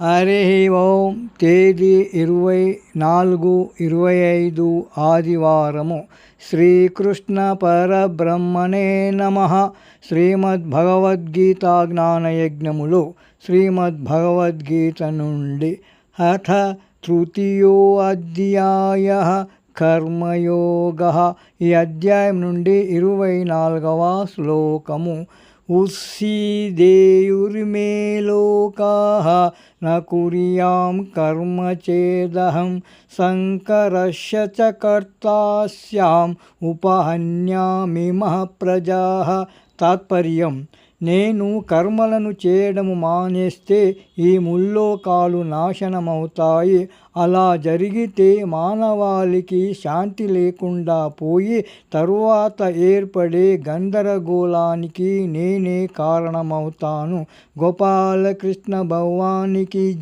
హరి ఓం తేదీ ఇరవై నాలుగు ఇరవై ఐదు ఆదివారము. శ్రీకృష్ణ పరబ్రహ్మణే నమ. శ్రీమద్భగవద్గీత జ్ఞానయజ్ఞములు శ్రీమద్భగవద్గీత నుండి అథ తృతీయో అధ్యాయ కర్మయోగ. ఈ అధ్యాయం నుండి ఇరవై నాలుగవ శ్లోకము. उत्सीदेयुर्मे लोकाः न कुर्यां कर्म चेदहं शङ्करस्य च कर्तास्याम् उपहन्यामि मम प्रजाः तात्पर्यम्। నేను కర్మలను చేయడము మానేస్తే ఈ ముల్లోకాలు నాశనమవుతాయి. అలా జరిగితే మానవాళికి శాంతి లేకుండా పోయి తరువాత ఏర్పడే గందరగోళానికి నేనే కారణమవుతాను. గోపాలకృష్ణ భగవానికి